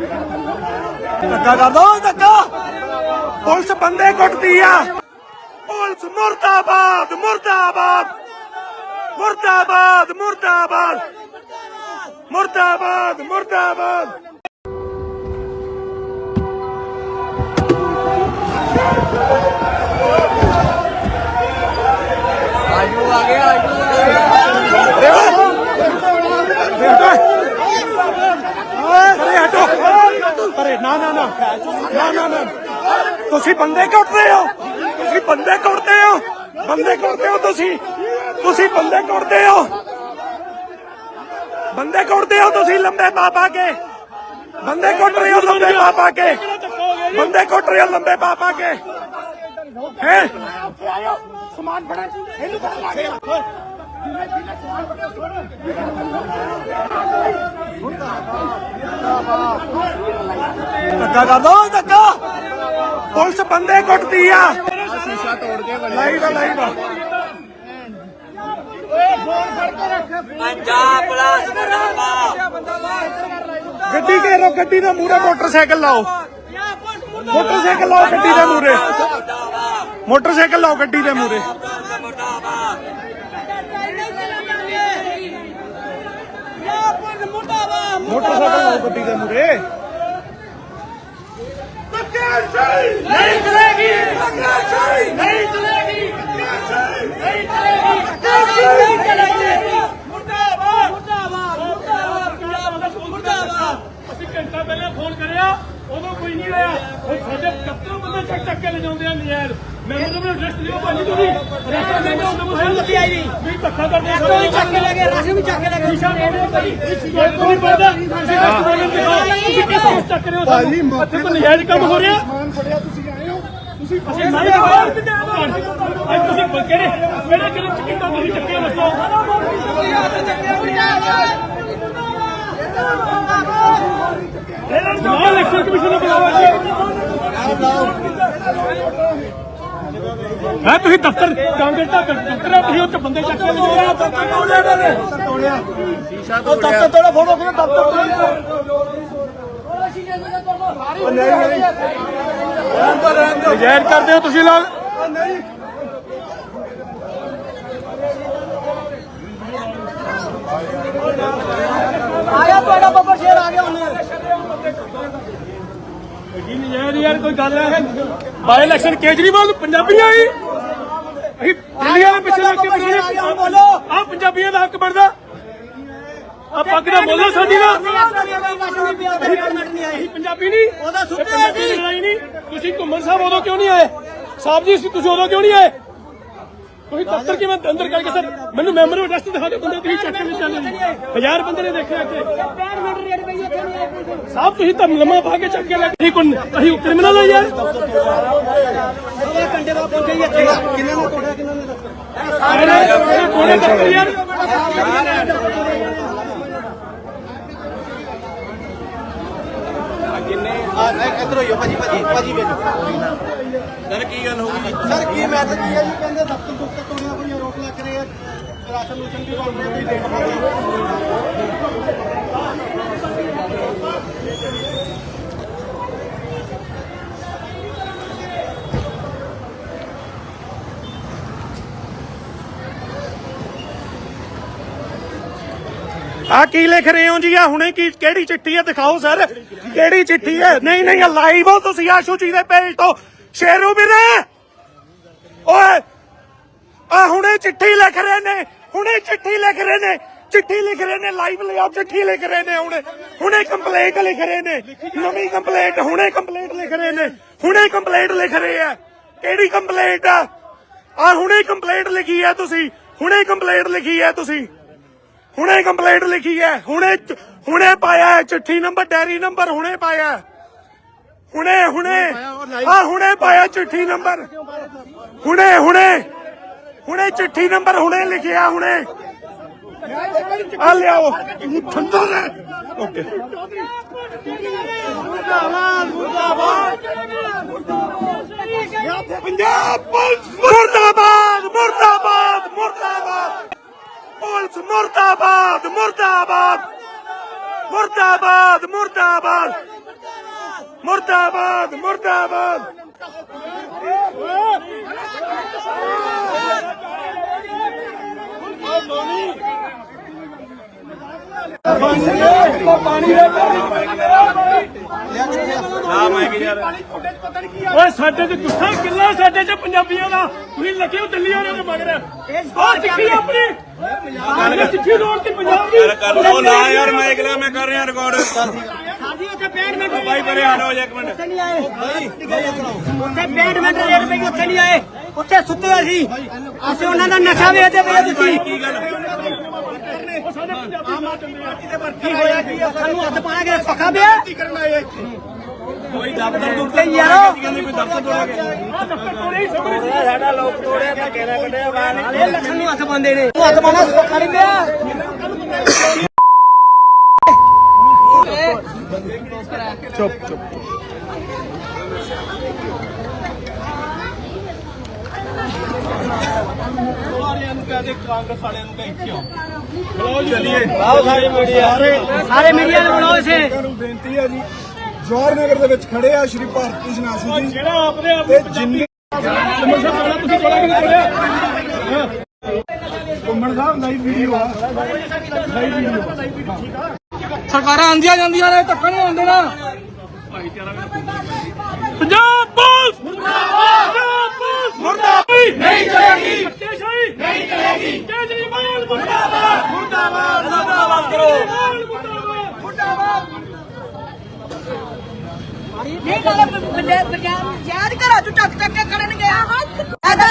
ਧੱਕਾ ਕਰਦਾ ਓਏ ਧੱਕਾ। ਪੁਲਿਸ ਬੰਦੇ ਕੁੱਟਦੀ ਆ। ਪੁਲਿਸ ਮੁਰਦਾਬਾਦ ਮੁਰਦਾਬਾਦ। ਮੁਰਦਾਬਾਦ ਮੁਰਦਾਬਾਦ। ਮੁਰਦਾਬਾਦ ਮੁਰਦਾਬਾਦ। ਆਜੂ ਆ ਗਿਆ ਆਜੂ ਪਰੇ ਹਟੋ ਪਰੇ ਨਾ ਨਾ ਨਾ ਨਾ ਨਾ ਨਾ ਤੁਸੀਂ ਬੰਦੇ ਕੁੱਟਦੇ ਹੋ ਤੁਸੀਂ ਬੰਦੇ ਕੁੱਟਦੇ ਹੋ ਬੰਦੇ ਕੁੱਟਦੇ ਹੋ ਤੁਸੀਂ ਤੁਸੀਂ ਬੰਦੇ ਕੁੱਟਦੇ ਹੋ ਬੰਦੇ ਕੁੱਟਦੇ ਹੋ ਤੁਸੀਂ ਲੰਬੇ ਪਾ ਕੇ ਬੰਦੇ ਕੁੱਟ ਰਹੇ ਹੋ ਲੰਬੇ ਪਾ ਪਾ ਕੇ ਬੰਦੇ ਕੁੱਟ ਰਹੇ ਹੋ ਲੰਬੇ ਪਾ ਕੇ ਹੈ ਸਮਾਨ ਬੜਾ ਇਹਨੂੰ ਬੜਾ ਗਿਆ ਧੱਕਾ ਕਰਦਾ ਓਏ ਧੱਕਾ। ਪੁਲਿਸ ਬੰਦੇ ਕੁੱਟਦੀ ਆ। ਸ਼ੀਸ਼ਾ ਤੋੜ ਕੇ ਲਾਈਵ ਆ ਲਾਈਵ ਆ। ਪੰਜਾਬ ਪੁਲਿਸ ਮੁਰਦਾਬਾਦ। ਗੱਡੀ ਘੇਰੋ ਗੱਡੀ ਦੇ ਮੂਹਰੇ ਮੋਟਰਸਾਈਕਲ ਲਾਓ। ਮੋਟਰਸਾਈਕਲ ਲਾਓ ਗੱਡੀ ਦੇ ਮੂਹਰੇ। ਮੋਟਰਸਾਈਕਲ ਲਾਓ ਗੱਡੀ ਦੇ ਮੁਰਦਾਬਾਦ ਮੋਟਰਸਾਈਕਲ ਲਾਓ ਗੱਡੀ ਦੇ ਮੂਹਰੇ। ਨਹੀਂ ਚਲੇਗੀ ਨਹੀਂ ਚਲੇਗੀ ਨਹੀਂ ਚਲੇਗੀ ਨਹੀਂ ਚਲੇਗੀ ਮੁਰਦਾਬਾਦ ਮੁਰਦਾਬਾਦ ਮੁਰਦਾਬਾਦ ਮੁਰਦਾਬਾਦ ਅਸੀਂ ਘੰਟਾ ਪਹਿਲਾਂ ਫੋਨ ਕਰਿਆ ਉਦੋਂ ਕੋਈ ਨਹੀਂ ਆਇਆ ਹੁਣ ਸਾਡੇ ਕੱਤੋਂ ਬੰਦੇ ਚੱਕ ਚੱਕ ਕੇ ਲੈ ਆ ਨਜ਼ਾਰ ਮੈਂ ਉਹਨਾਂ ਨੂੰ ਰੈਸਟ ਲਿਓ ਭਾਜੀ ਤੁਸੀਂ। ਰੈਸਟ ਲੈ ਜਾਓ ਉਹਨਾਂ ਨੂੰ ਆਈ ਨਹੀਂ। ਵੀ ਧੱਕਾ ਕਰਦੇ ਆ ਕੋਈ ਚੱਕ ਕੇ ਲੈ ਗਏ ਰਾਸ਼ਨ ਵੀ ਚੱਕ ਕੇ ਲੈ ਗਏ। ਸ਼ੀਸ਼ਾ ਤੋੜ ਭਾਈ ਇਹ ਕੋਈ ਪਰਦਾ ਤੁਸੀਂ ਕਿਸ ਚੱਕ ਰਹੇ ਹੋ ਭਾਜੀ ਇੱਥੇ ਤਾਂ ਨਜ਼ਾਇਜ਼ ਕੰਮ ਹੋ ਰਿਹਾ ਸਮਾਨ ਫੜਿਆ ਤੁਸੀਂ ਆਏ ਹੋ। ਤੁਸੀਂ ਅਸੀਂ ਨਹੀਂ ਬਾਹਰ ਅੱਜ ਤੁਸੀਂ ਕਿਹੜੇ ਕਿਹੜੇ ਕਿਹੜੇ ਚਿੱਟਾ ਤੁਸੀਂ ਚੱਕੇ ਦੱਸੋ ਇਹਨਾਂ ਨੂੰ ਇਲੈਕਸ਼ਨ ਕਮਿਸ਼ਨ ਨੂੰ ਬੁਲਾਓ ਹੈ ਤੁਸੀਂ ਦਫ਼ਤਰ ਕਾਂਗਰਸ ਦਾ ਦਫ਼ਤਰ ਹੈ ਤੁਸੀਂ ਉੱਥੇ ਬੰਦੇ ਚੱਕ ਕੇ ਲਿਜਾਓ ਸ਼ੀਸ਼ਾ ਤੋੜਿਆ ਤੋੜਾ ਫੋਟੋ ਕਿਨੇ ਦਫ਼ਤਰ ਨਜਾਇਜ਼ ਕਰਦੇ ਹੋ ਤੁਸੀਂ ਲੋਕ? ਆਇਆ ਤੁਹਾਡਾ ਬੱਬਰ ਸ਼ੇਰ ਆ ਗਿਆ ਉਹਨੇ। ਜੀ ਨਜਾਇਜ਼ ਯਾਰ ਕੋਈ ਗੱਲ ਹੈ? ਬਾਈ ਇਲੈਕਸ਼ਨ ਕੇਜਰੀਵਾਲ ਨੂੰ ਪੰਜਾਬੀਆਂ ਹੀ। ਅਸੀਂ ਦਿੱਲੀਆਂ ਦੇ ਪਿੱਛੇ ਲੱਗ ਕੇ ਬਣਾਉਣੇ ਬੋਲੋ। ਆ ਪੰਜਾਬੀਆਂ ਦਾ ਹੱਕ ਬਣਦਾ। ਆ ਪੱਗ ਦਾ ਬੋਲੋ ਸਾਡੀ ਦਾ। ਅਸੀਂ ਪੰਜਾਬੀ ਨਹੀਂ। ਉਹਦਾ ਸੁੱਤੇ ਇਹ ਪੰਜਾਬੀ ਦੀ ਲੜਾਈ ਨਹੀਂ। ਤੁਸੀਂ ਘੁੰਮਣ ਸਾਹਿਬ ਉਦੋਂ ਕਿਉਂ ਨਹੀਂ ਆਏ? ਸਾਹਿਬ ਜੀ ਤੁਸੀਂ ਉਦੋਂ ਕਿਉਂ ਨਹੀਂ ਆਏ? ਤੁਸੀਂ ਦਫ਼ਤਰ ਕਿਵੇਂ ਅੰਦਰ ਕਰਕੇ ਸਰ? ਮੈਨੂੰ ਮੈਂਬਰ ਨੂੰ ਅਡਰੈਸ ਦਿਖਾ ਦਿਓ, ਬੰਦੇ ਤੁਸੀਂ ਚੱਕ ਕੇ ਚੱਲੇ ਜੀ ਹਜ਼ਾਰ ਬੰਦੇ ਨੇ ਦੇਖਿਆ ਇੱਥੇ। ਸਾਹਿਬ ਤੁਸੀਂ ਤਾਂ ਲੰਮਾ ਪਾ ਕੇ ਚੱਕ ਕੇ ਲੈ ਕੇ ਅਸੀਂ ਕੋਣ ਅਸੀਂ ਕ੍ਰਿਮੀਨਲ ਆ ਯਾਰ। ਘੰਟੇ ਬਾਅਦ ਪਹੁੰਚੇ ਹੀ ਇੱਥੇ ਕਿੰਨੇ ਨੇ ਤੋੜਿਆ ਕਿੰਨੇ ਨੇ ਕੋਣੇ ਚੱਕ ਯਾਰ ਇਧਰ ਹੋਇਓ ਭਾਜੀ ਭਾਜੀ ਭਾਜੀ ਵੇਖੋ। ਸਰ ਕੀ ਗੱਲ ਹੋ ਗਈ? ਸਰ ਕੀ ਮੈਟਰ ਕੀ ਹੈ ਜੀ ਕਹਿੰਦੇ ਦਫ਼ਤਰ ਦੁੱਤਰ ਤੋੜਿਆ ਕੋਈ ਆਰੋਪ ਲੱਗ ਰਹੇ ਆ। ਰਾਸ਼ਨ ਨੂੰ ਚੰਗੀ ਬਾਤ ਨਹੀਂ ਦੇਖ ਆ। ਕੀ ਲਿਖ ਰਹੇ ਹੋ ਜੀ? ਆ ਹੁਣੇ ਕੀ ਕਿਹੜੀ ਚਿੱਠੀ ਹੈ ਦਿਖਾਓ ਸਰ। ਕਿਹੜੀ ਚਿੱਠੀ ਹੈ ਨਹੀਂ ਨਹੀਂ ਲਾਈਵ ਹੋ ਤੁਸੀਂ ਆਸ਼ੂ ਜੀ ਦੇ ਪੇਜ ਤੋਂ। ਸ਼ੇਰੂ ਵੀਰੇ! ਓਏ! ਆ ਹੁਣੇ ਚਿੱਠੀ ਲਿਖ ਰਹੇ ਨੇ, ਹੁਣੇ ਚਿੱਠੀ ਲਿਖ ਰਹੇ ਨੇ, ਚਿੱਠੀ ਲਿਖ ਰਹੇ ਨੇ ਲਾਈਵ ਲਿਆਓ ਚਿੱਠੀ ਲਿਖ ਰਹੇ ਨੇ ਹੁਣੇ। ਹੁਣੇ ਕੰਪਲੇਂਟ ਲਿਖ ਰਹੇ ਨੇ, ਨਵੀਂ ਕੰਪਲੇਂਟ ਹੁਣੇ ਕੰਪਲੇਂਟ ਲਿਖ ਰਹੇ ਨੇ, ਹੁਣੇ ਕੰਪਲੇਂਟ ਲਿਖ ਰਹੇ ਆ। ਕਿਹੜੀ ਕੰਪਲੇਂਟ ਆ? ਆ ਹੁਣੇ ਕੰਪਲੇਂਟ ਲਿਖੀ ਹੈ ਤੁਸੀਂ, ਹੁਣੇ ਕੰਪਲੇਂਟ ਲਿਖੀ ਹੈ ਤੁਸੀਂ। ਹੁਣੇ ਕੰਪਲੇਂਟ ਲਿਖੀ ਹੈ ਹੁਣੇ ਹੁਣੇ ਪਾਇਆ, ਚਿੱਠੀ ਨੰਬਰ ਡੈਰੀ ਨੰਬਰ ਹੁਣੇ ਪਾਇਆ। ਹੁਣੇ ਹੁਣੇ ਆ ਹੁਣੇ ਪਾਇਆ ਚਿੱਠੀ ਨੰਬਰ ਹੁਣੇ ਹੁਣੇ ਹੁਣੇ ਚਿੱਠੀ ਨੰਬਰ ਹੁਣੇ ਲਿਖਿਆ ਹੁਣੇ ਆ ਲਿਆਓ ਠੰਡਾ ਨੇ ਓਕੇ ਪੰਜਾਬ ਪੁਲਿਸ ਮੁਰਦਾਬਾਦ ਮੁਰਦਾਬਾਦ ਮੁਰਦਾਬਾਦ ਪੁਲਿਸ ਮੁਰਦਾਬਾਦ ਮੁਰਦਾਬਾਦ ਮੁਰਦਾਬਾਦ ਮੁਰਦਾਬਾਦ ਮੁਰਦਾਬਾਦ ਮੁਰਦਾਬਾਦ। ਓਏ ਸਾਡੇ ਤੇ ਗੁੱਸਾ ਕਿੱਲਾ ਸਾਡੇ ਚ ਪੰਜਾਬੀਆਂ ਦਾ? ਤੁਸੀਂ ਲੱਗੇ ਹੋ ਦਿੱਲੀ ਵਾਲਿਆਂ ਦੇ ਮਗਰ। ਉਹ ਸਿੱਖੀ ਆਪਣੀ। ਗੱਲ ਸਿੱਖੀ ਰੋਡ ਤੇ ਪੰਜਾਬ ਦੀ ਕਰ ਲੋ ਨਾ ਯਾਰ ਮੈਂ ਅਗਲਾ ਮੈਂ ਕਰ ਰਿਹਾ ਰਿਕਾਰਡ ਸਾਡੀ ਉੱਥੇ 65 ਮਿੰਟ ਬਾਈ ਪਰੇ ਹਟੋ ਇੱਕ ਮਿੰਟ। ਉੱਥੇ ਨਹੀਂ ਆਏ। ਉੱਥੇ 65 ਮਿੰਟ ਰੇਟ ਪਈ ਉੱਥੇ ਨਹੀਂ ਆਏ। ਉੱਥੇ ਸੁੱਤੇ ਹੋਏ ਸੀ। ਉੱਥੇ ਉਹਨਾਂ ਦਾ ਨਸ਼ਾ ਵੇਚਦੇ ਪਏ ਤੁਸੀਂ ਕੀ ਗੱਲ? ਕੀ ਹੋਇਆ ਕੀ ਸਾਨੂੰ ਹੱਥ ਪਾਣਾ ਕਿ ਪੱਕਾ ਪਿਆ। ਕੋਈ ਦਫ਼ਤਰ ਤੋਂ ਤੇ ਯਾਰੋ ਕਹਿੰਦੇ ਕੋਈ ਦਫ਼ਤਰ ਤੋੜਿਆ ਗਿਆ ਸਾਡਾ ਲੋਕ ਤੋੜਿਆ ਤਾਂ ਕਿਹੜਾ ਕੱਢਿਆ ਬਾਹਰ ਇਹ ਲੱਖਾਂ ਨੂੰ ਹੱਥ ਪਾਉਂਦੇ ਨੇ। ਹੱਥ ਪਾਣਾ ਸੌਖਾ ਨਹੀਂ ਪਿਆ। ਸਾਰੇ ਮੀਡੀਆ। ਨੂੰ ਬੁਲਾਓ ਇਸੇ ਨੂੰ ਬੇਨਤੀ ਹੈ ਜੀ। ਜਵਾਹਰ ਨਗਰ ਦੇ ਵਿੱਚ ਖੜੇ ਆ ਸ਼੍ਰੀ ਭਾਰਤੀ ਜਨਾਸੀ ਜੀ। ਜਿਹੜਾ ਆਪਣੇ ਆਪ ਤੇ ਜਿੰਨੇ ਘੁੰਮਣ ਸਾਹਿਬ ਵਾਲਾ ਤੁਸੀਂ ਬੜਾ ਕਿਉਂ ਕਰਿਆ ਘੁੰਮਣ ਸਾਹਿਬ ਲਾਈਵ ਵੀਡੀਓ ਆ। ਸਰਕਾਰਾਂ ਆਂਦੀਆਂ ਜਾਂਦੀਆਂ ਨੇ ਧੱਕਾ ਨਹੀਂ ਹੁੰਦੇ ਨਾ ਪੰਜਾਬ ਪੁਲਿਸ! ਮੁਰਦਾਬਾਦ ਪੰਜਾਬ ਮੁਰਦਾਬਾਦ! ਨਹੀਂ ਚਲੇਗੀ। ਨਹੀਂ ਚਲੇਗੀ। ਕੇਜਰੀਵਾਲ ਮੁਰਦਾਬਾਦ! ਮੁਰਦਾਬਾਦ ਮੁਰਦਾਬਾਦ ਕਰੋ। ਮੁਰਦਾਬਾਦ! ਨਹੀਂ ਗੱਲ ਯਾਦ ਘਰਾਂ ਚ ਟੱਕ ਟੱਕ ਕੇ ਕਰਨ ਗਿਆ ਐਦਾ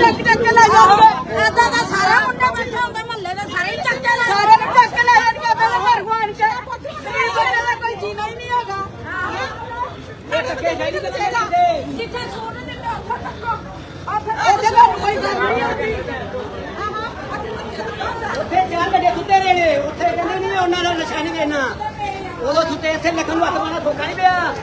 ਟੱਕ ਟੱਕ ਕੇ ਲੈ ਜਾਓ। ਐਦਾ ਦਾ ਸਾਰਾ ਮੁੰਡਾ ਬੈਠਾ ਹੁੰਦਾ ਮਹੱਲੇ ਦੇ ਸਾਰੇ ਹੀ ਚੱਕ ਕੇ ਲੈ ਸਾਰੇ ਨੂੰ ਚੱਕ ਕੇ ਲੈ ਜਾਣਗੇ ਪਹਿਲੇ ਭਗਵਾਨ ਚ ਗਰੀਬ ਬੰਦੇ ਦਾ ਕੋਈ ਜੀਣਾ ਹੀ ਨਹੀਂ ਹੈਗਾ ਜਿੱਥੇ ਸੋਨ ਦਿੰਦੇ ਉੱਥੇ ਟੱਕੋ ਉੱਥੇ ਤਾਂ ਕੋਈ ਗੱਲ ਨਹੀਂ ਹੁੰਦੀ ਉੱਥੇ ਚਾਰ ਵੱਡੇ ਸੁੱਤੇ ਰਹੇ ਨੇ ਉੱਥੇ ਕਹਿੰਦੇ ਨਹੀਂ ਉਹਨਾਂ ਦਾ ਨਸ਼ਾ ਉਦੋਂ ਸੁੱਤੇ ਇੱਥੇ ਲੱਖਣ ਨੂੰ ਹੱਥ ਪਾਣਾ ਸੌਖਾ ਨਹੀਂ ਪਿਆ।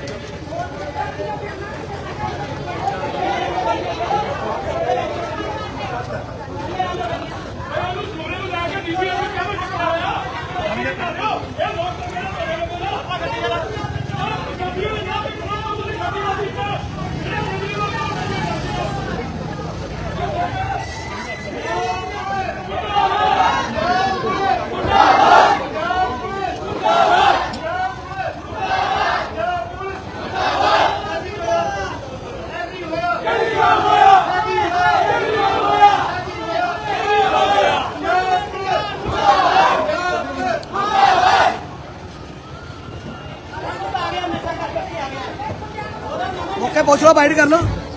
ਮੌਕੇ ਪੁੱਛ ਲਓ ਬਾਈਟ ਕਰ ਲਓ